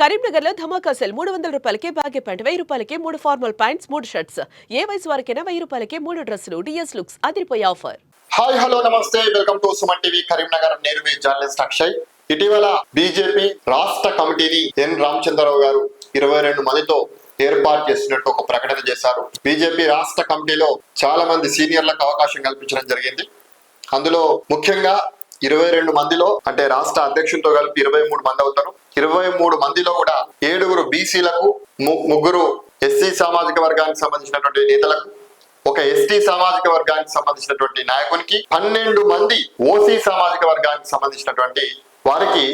కరీంనగర్లో ధమాకా సెల్ మూడు వందల రూపాయలకే బాగే ప్యాంట్ వెయ్యి రూపాయలకే మూడు ఫార్మల్ ప్యాంట్స్ మూడు షర్ట్స్. ఏ వయసు వారికైనా వెయ్యి రూపాయలకే మూడు డ్రెస్సులు డిఎస్ లుక్స్ అదిరిపోయే ఆఫర్. హాయ్ హలో నమస్తే. Welcome to Suman TV Karimnagar. నేను మీ జర్నలిస్ట్ అక్షయ్. ఇటీవల బీజేపీ రాష్ట్ర కమిటీని ఎన్. రామచంద్రరావు గారు ఇరవై రెండు మందితో ఏర్పాటు చేసినట్టు ఒక ప్రకటన చేశారు. బీజేపీ రాష్ట్ర కమిటీలో చాలా మంది సీనియర్లకు అవకాశం కల్పించడం జరిగింది. అందులో ముఖ్యంగా ఇరవై రెండు మందిలో అంటే రాష్ట్ర అధ్యక్షులతో కలిపి ఇరవై మూడు మంది అవుతారు. ఇరవై మూడు మందిలో కూడా ఏడుగురు బీసీలకు ముగ్గురు ఎస్సీ సామాజిక వర్గానికి సంబంధించినటువంటి నేతలకు ఒక ఎస్టీ సామాజిక వర్గానికి సంబంధించినటువంటి నాయకునికి పన్నెండు మంది ఓసీ సామాజిక వర్గానికి సంబంధించినటువంటి వారికి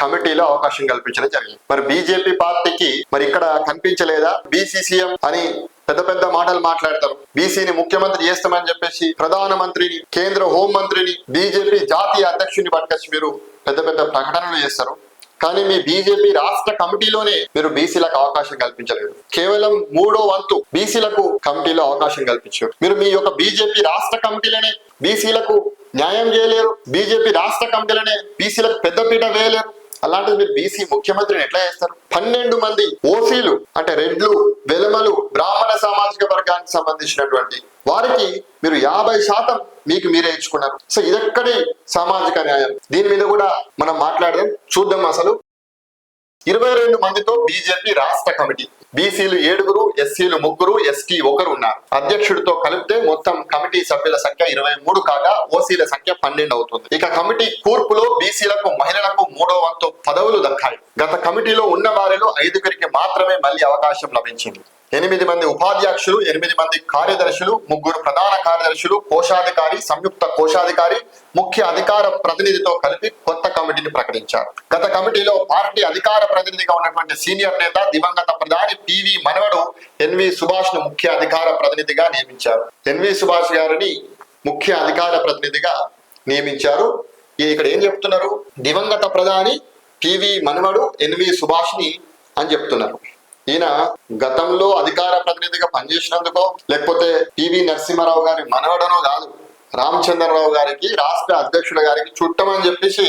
కమిటీలో అవకాశం కల్పించడం జరిగింది. మరి బీజేపీ పార్టీకి మరి ఇక్కడ కనిపించలేదా? బీసీసీఎం అని పెద్ద పెద్ద మాటలు మాట్లాడతారు. బీసీని ముఖ్యమంత్రి చేస్తామని చెప్పేసి ప్రధానమంత్రిని కేంద్ర హోం మంత్రిని బీజేపీ జాతీయ అధ్యక్షుని పట్టుకొచ్చి మీరు పెద్ద పెద్ద ప్రకటనలు చేస్తారు. కానీ మీ బీజేపీ రాష్ట్ర కమిటీలోనే మీరు బీసీలకు అవకాశం కల్పించలేదు. కేవలం మూడో వంతు బీసీలకు కమిటీలో అవకాశం కల్పించారు. మీరు మీ యొక్క బీజేపీ రాష్ట్ర కమిటీలోనే బీసీలకు న్యాయం చేయలేరు. బీజేపీ రాష్ట్ర కమిటీలోనే బీసీలకు పెద్దపీట వేయలేరు. అలాంటిది మీరు బీసీ ముఖ్యమంత్రిని ఎట్లా చేస్తారు? పన్నెండు మంది ఓసీలు అంటే రెడ్లు వెలమలు బ్రాహ్మణ సామాజిక వర్గానికి సంబంధించినటువంటి వారికి మీరు యాభై శాతం మీకు మీరే ఇచ్చుకున్నారు. సో ఇదెక్కడి సామాజిక న్యాయం. దీని మీద కూడా మనం మాట్లాడదాం. చూద్దాం అసలు ఇరవై రెండు మందితో బీజేపీ రాష్ట్ర కమిటీ. బీసీలు ఏడుగురు ఎస్సీలు ముగ్గురు ఎస్టీ ఒకరు ఉన్నారు. అధ్యక్షుడితో కలిపితే మొత్తం కమిటీ సభ్యుల సంఖ్య ఇరవై మూడు కాగా ఓసీల సంఖ్య పన్నెండు అవుతుంది. ఇక కమిటీ కూర్పులో బీసీలకు మహిళలకు మూడో వంతు పదవులు దక్కాయి. గత కమిటీలో ఉన్న వారిలో ఐదుగురికి మాత్రమే మళ్ళీ అవకాశం లభించింది. ఎనిమిది మంది ఉపాధ్యక్షులు ఎనిమిది మంది కార్యదర్శులు ముగ్గురు ప్రధాన కార్యదర్శులు కోశాధికారి సంయుక్త కోశాధికారి ముఖ్య అధికార ప్రతినిధితో కలిపి కొత్త కమిటీని ప్రకటించారు. గత కమిటీలో పార్టీ అధికార ప్రతినిధిగా ఉన్నటువంటి సీనియర్ నేత దివంగత ప్రధాని పివి మనవడు ఎన్వి సుభాష్ను ముఖ్య అధికార ప్రతినిధిగా నియమించారు. ఎన్వి సుభాష్ గారిని ముఖ్య అధికార ప్రతినిధిగా నియమించారు. ఇక్కడ ఏం చెప్తున్నారు? దివంగత ప్రధాని పివి మనవడు ఎన్వి సుభాష్ని అని చెప్తున్నారు. ఈయన గతంలో అధికార ప్రతినిధిగా పనిచేసినందుకో లేకపోతే పివి నరసింహారావు గారి మనవడనో కాదు రామచంద్రరావు గారికి రాష్ట్ర అధ్యక్షుల గారికి చుట్టమని చెప్పేసి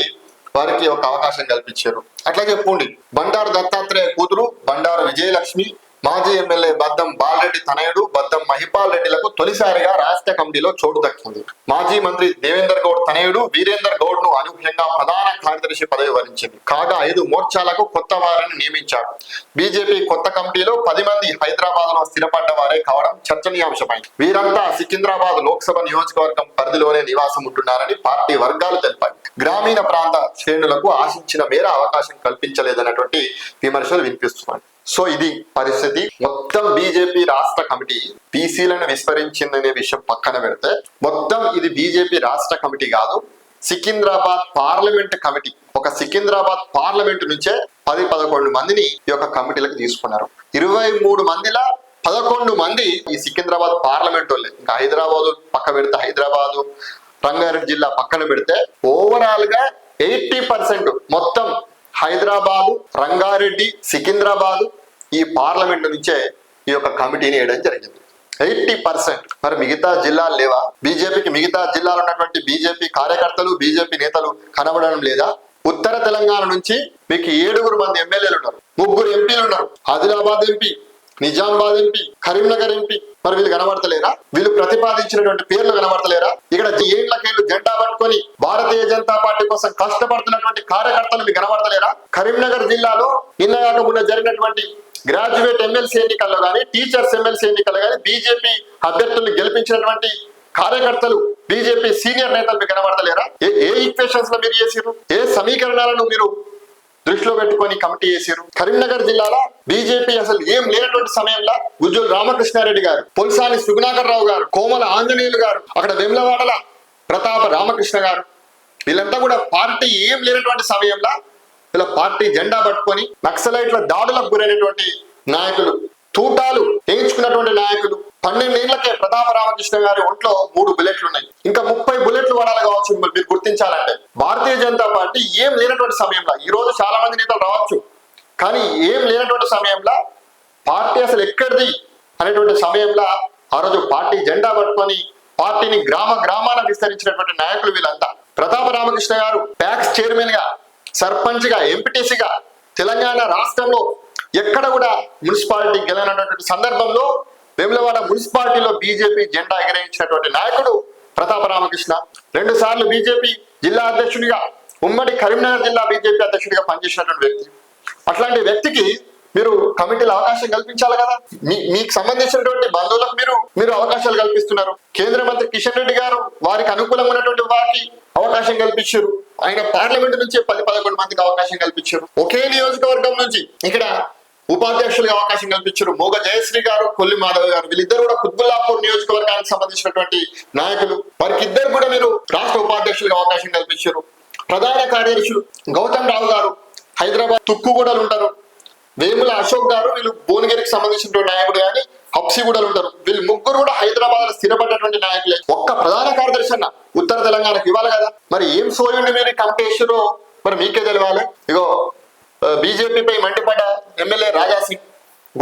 వారికి ఒక అవకాశం కల్పించారు. అట్లా చెప్పుకోండి బండారు దత్తాత్రేయ కూతురు బండారు విజయలక్ష్మి మాజీ ఎమ్మెల్యే బద్దం బాలరెడ్డి తనయుడు బద్దం మహిపాల్ రెడ్డిలకు తొలిసారిగా రాష్ట్ర కమిటీలో చోటు దక్కింది. మాజీ మంత్రి దేవేందర్ గౌడ్ తనయుడు వీరేందర్ గౌడ్ను అనూహ్యంగా ప్రధాన కార్యదర్శి పదవి వరించింది కాగా ఐదు మోర్చాలకు కొత్త వారిని నియమించారు. బీజేపీ కొత్త కమిటీలో పది మంది హైదరాబాద్లో స్థిరపడ్డ వారే కావడం చర్చనీయాంశమైంది వీరంతా సికింద్రాబాద్ లోక్సభ నియోజకవర్గం పరిధిలోనే నివాసం ఉంటున్నారని పార్టీ వర్గాలు తెలిపాయి. గ్రామీణ ప్రాంత శ్రేణులకు ఆశించిన మేర అవకాశం కల్పించలేదన్నటువంటి విమర్శలు వినిపిస్తున్నాయి. సో ఇది పరిస్థితి. మొత్తం బీజేపీ రాష్ట్ర కమిటీ బీసీలను విస్మరించిందనే విషయం పక్కన పెడితే మొత్తం ఇది బీజేపీ రాష్ట్ర కమిటీ కాదు సికింద్రాబాద్ పార్లమెంట్ కమిటీ. ఒక సికింద్రాబాద్ పార్లమెంట్ నుంచే పది పదకొండు మందిని ఈ యొక్క కమిటీలకు తీసుకున్నారు. ఇరవై మూడు మందిలా పదకొండు మంది ఈ సికింద్రాబాద్ పార్లమెంట్ వాళ్ళే. ఇంకా హైదరాబాద్ పక్క పెడితే హైదరాబాదు రంగారెడ్డి జిల్లా పక్కన పెడితే ఓవరాల్గా ఎయిటీ పర్సెంట్ మొత్తం హైదరాబాదు రంగారెడ్డి సికింద్రాబాదు ఈ పార్లమెంట్ నుంచే ఈ యొక్క కమిటీని వేయడం జరిగింది. ఎయిటీ పర్సెంట్ మరి మిగతా జిల్లాలు లేవా? బీజేపీకి మిగతా జిల్లాలో ఉన్నటువంటి బీజేపీ కార్యకర్తలు బీజేపీ నేతలు కనబడడం లేదా? ఉత్తర తెలంగాణ నుంచి మీకు ఏడుగురు మంది ఎమ్మెల్యేలు ఉన్నారు. ముగ్గురు ఎంపీలు ఉన్నారు. Adilabad MP Nizamabad MP Karimnagar MP. మరి వీళ్ళు కనబడతలేరా? వీళ్ళు ప్రతిపాదించినటువంటి పేర్లు కనబడతలేరా? ఇక్కడ ఏళ్ళకేళ్ళు జెండా పట్టుకొని భారతీయ జనతా పార్టీ కోసం కష్టపడుతున్నటువంటి కార్యకర్తలు మీకు కనబడతలేరా? కరీంనగర్ జిల్లాలో నిన్న మొన్న జరిగినటువంటి గ్రాడ్యుయేట్ ఎమ్మెల్సీ ఎన్నికల్లో కానీ టీచర్స్ ఎమ్మెల్సీ ఎన్నికల్లో కానీ బీజేపీ అభ్యర్థులను గెలిపించినటువంటి కార్యకర్తలు బీజేపీ సీనియర్ నేతలు మీకు కనబడతలేరా? ఏ ఏ ఈక్వేషన్స్లో మీరు చేసిరు ఏ సమీకరణాలను మీరు దృష్టిలో పెట్టుకొని కమిటీ చేశారు. కరీంనగర్ జిల్లాలో బీజేపీ అసలు ఏం లేనటువంటి సమయంలో గుజ్జుల రామకృష్ణారెడ్డి గారు పొల్సాని సుగుణాకర్ రావు గారు కోమల ఆంజనేయులు గారు అక్కడ వెమ్లవాడల ప్రతాప రామకృష్ణ గారు వీళ్ళంతా కూడా పార్టీ ఏం లేనటువంటి సమయంలో ఇలా పార్టీ జెండా పట్టుకొని నక్సలైట్ల దాడులకు గురైనటువంటి నాయకులు తూటాలు వేయించుకున్నటువంటి నాయకులు. పన్నెండేళ్ళకే ప్రతాప రామకృష్ణ గారి ఒంట్లో మూడు బుల్లెట్లు ఉన్నాయి. ఇంకా ముప్పై బుల్లెట్లు వాడాలి కావచ్చు మీరు గుర్తించాలంటే. భారతీయ జనతా పార్టీ ఏం లేనటువంటి సమయంలో ఈ రోజు చాలా మంది నేతలు రావచ్చు. కానీ ఏం లేనటువంటి సమయంలో పార్టీ అసలు ఎక్కడిది అనేటువంటి సమయంలో ఆ రోజు పార్టీ జెండా పట్టుకొని పార్టీని గ్రామ గ్రామాన విస్తరించినటువంటి నాయకులు వీళ్ళంతా. ప్రతాప రామకృష్ణ గారు ప్యాక్స్ చైర్మన్గా సర్పంచ్గా ఎంపీటీసీగా తెలంగాణ రాష్ట్రంలో ఎక్కడ కూడా మున్సిపాలిటీ గెలనటువంటి సందర్భంలో వేములవాడ మున్సిపాలిటీలో బీజేపీ జెండా ఎగరేయించినటువంటి నాయకుడు ప్రతాప రామకృష్ణ. రెండు సార్లు బీజేపీ జిల్లా అధ్యక్షుడిగా ఉమ్మడి కరీంనగర్ జిల్లా బీజేపీ అధ్యక్షుడిగా పనిచేసినటువంటి వ్యక్తి. అట్లాంటి వ్యక్తికి మీరు కమిటీల అవకాశం కల్పించాలి కదా. మీ మీకు సంబంధించినటువంటి బంధువులకు మీరు మీరు అవకాశాలు కల్పిస్తున్నారు. కేంద్ర మంత్రి కిషన్ రెడ్డి గారు వారికి అనుకూలంగా ఉన్నటువంటి వారికి అవకాశం కల్పించారు. ఆయన పార్లమెంట్ నుంచి పది పదకొండు మందికి అవకాశం కల్పించారు. ఒకే నియోజకవర్గం నుంచి ఇక్కడ ఉపాధ్యక్షులుగా అవకాశం కల్పించారు. మోగ జయశ్రీ గారు కొల్లి మాధవ్ గారు. వీళ్ళిద్దరు కూడా కుత్బుల్లాపూర్ నియోజకవర్గానికి సంబంధించినటువంటి నాయకులు. వారికిద్దరు కూడా మీరు రాష్ట్ర ఉపాధ్యక్షులుగా అవకాశం కల్పించారు. ప్రధాన కార్యదర్శులు గౌతమ్ రావు గారు హైదరాబాద్ తుక్కుగూడలు ఉంటారు. వేముల అశోక్ గారు వీళ్ళు భువనగిరికి సంబంధించినటువంటి నాయకుడు కానీ హప్సిగూడలు ఉంటారు. వీళ్ళు ముగ్గురు కూడా హైదరాబాద్లో స్థిరపడ్డటువంటి నాయకులే. ఒక్క ప్రధాన కార్యదర్శి అన్న ఉత్తర తెలంగాణకు ఇవ్వాలి కదా. మరి ఏం సోయుండి మీరు కంపేషరు మరి మీకే తెలవాలి. ఇగో బీజేపీపై మండిపడ్డ ఎమ్మెల్యే రాజాసింగ్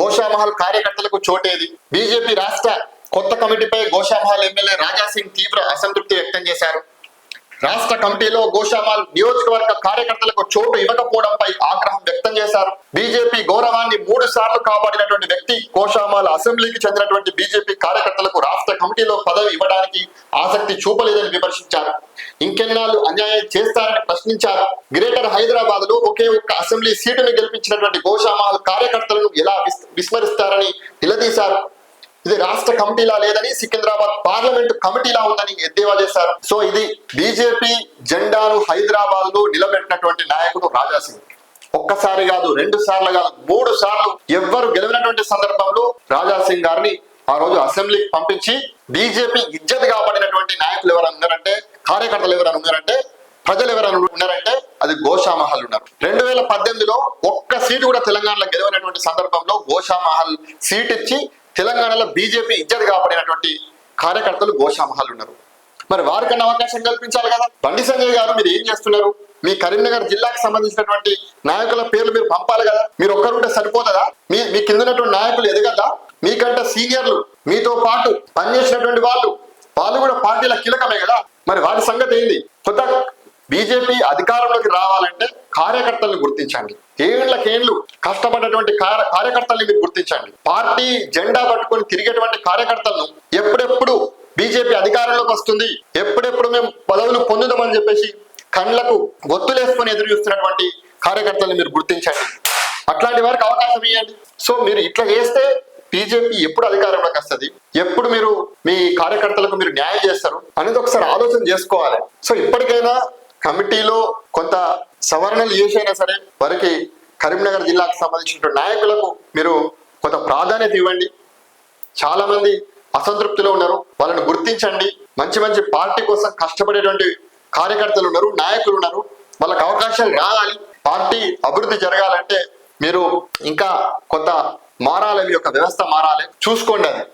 గోషామహల్ కార్యకర్తలకు చోటేది. బీజేపీ రాష్ట్ర కొత్త కమిటీపై గోషామహల్ ఎమ్మెల్యే రాజాసింగ్ తీవ్ర అసంతృప్తి వ్యక్తం చేశారు. రాష్ట్ర కమిటీలో గోషామాల్ నియోజకవర్గ కార్యకర్తలకు చోటు ఇవ్వకపోవడంపై ఆగ్రహం వ్యక్తం చేశారు. బీజేపీ గౌరవాన్ని మూడు సార్లు కాపాడినటువంటి వ్యక్తి గోషామాల్ అసెంబ్లీకి చెందినటువంటి బీజేపీ కార్యకర్తలకు రాష్ట్ర కమిటీలో పదవి ఇవ్వడానికి ఆసక్తి చూపలేదని విమర్శించారు. ఇంకెన్నాళ్ళు అన్యాయం చేస్తారని ప్రశ్నించారు. గ్రేటర్ హైదరాబాద్లో ఒకే ఒక్క అసెంబ్లీ సీటును గెలిపించినటువంటి గోషామాల్ కార్యకర్తలను ఎలా విస్- విస్మరిస్తారని నిలదీశారు. ఇది రాష్ట్ర కమిటీలా లేదని సికింద్రాబాద్ పార్లమెంట్ కమిటీలా ఉందని ఎద్దేవా చేశారు. సో ఇది బీజేపీ జెండాను హైదరాబాద్లో నిలబెట్టినటువంటి నాయకుడు రాజాసింగ్. ఒక్కసారి కాదు రెండు సార్లు కాదు మూడు సార్లు ఎవ్వరు గెలిచినటువంటి సందర్భంలో రాజాసింగ్ గారిని ఆ రోజు అసెంబ్లీకి పంపించి బీజేపీ ఇజ్జత్ కాబడినటువంటి నాయకులు ఎవరైనా ఉన్నారంటే కార్యకర్తలు ఎవరైనా ఉన్నారంటే ప్రజలు ఎవరైనా ఉన్నారంటే అది గోషామహల్ ఉన్నారు. రెండు వేల పద్దెనిమిదిలో ఒక్క సీటు కూడా తెలంగాణలో గెలవనటువంటి సందర్భంలో గోషామహల్ సీట్ ఇచ్చి తెలంగాణలో బీజేపీ ఇజ్జత్ కాబడినటువంటి కార్యకర్తలు గోషామహల్ ఉన్నారు. మరి వారికన్నా అవకాశం కల్పించాలి కదా? బండి సంజయ్ గారు మీరు ఏం చేస్తున్నారు? మీ కరీంనగర్ జిల్లాకు సంబంధించినటువంటి నాయకుల పేర్లు మీరు పంపాలి కదా? మీరు ఒక్కరుంటే సరిపోతుందా? మీ మీ కిందనటువంటి నాయకులు ఎదగదా మీకంటే సీనియర్లు మీతో పాటు పనిచేసినటువంటి వాళ్ళు వాళ్ళు కూడా పార్టీల కీలకమే కదా? మరి వాటి సంగతి ఏంది? కొత్త బీజేపీ అధికారంలోకి రావాలంటే కార్యకర్తలను గుర్తించండి. ఏళ్ళకేళ్ళు కష్టపడ్డటువంటి కార్య- కార్యకర్తల్ని మీరు గుర్తించండి. పార్టీ జెండా పట్టుకొని తిరిగేటువంటి కార్యకర్తలను ఎప్పుడెప్పుడు బీజేపీ అధికారంలోకి వస్తుంది ఎప్పుడెప్పుడు మేము పదవులు పొందుదామని చెప్పేసి కళ్ళకు గొత్తులేసుకొని ఎదురు చూస్తున్నటువంటి కార్యకర్తలను మీరు గుర్తించండి. అట్లాంటి వారికి అవకాశం ఇవ్వండి. సో మీరు ఇట్లా చేస్తే బీజేపీ ఎప్పుడు అధికారంలోకి వస్తుంది? ఎప్పుడు మీరు మీ కార్యకర్తలకు మీరు న్యాయం చేస్తారు? అనేది ఒకసారి ఆలోచన చేసుకోవాలి. సో ఇప్పటికైనా కమిటీలో కొంత సవరణలు చేసైనా సరే వారికి కరీంనగర్ జిల్లాకు సంబంధించిన నాయకులకు మీరు కొంత ప్రాధాన్యత ఇవ్వండి. చాలా మంది అసంతృప్తిలో ఉన్నారు. వాళ్ళని గుర్తించండి. మంచి మంచి పార్టీ కోసం కష్టపడేటువంటి కార్యకర్తలు ఉన్నారు నాయకులు ఉన్నారు. వాళ్ళకి అవకాశాలు రావాలి. పార్టీ అభివృద్ధి జరగాలంటే మీరు ఇంకా కొంత మారాలి. మీ యొక్క వ్యవస్థ మారాలి. చూసుకోండి అది.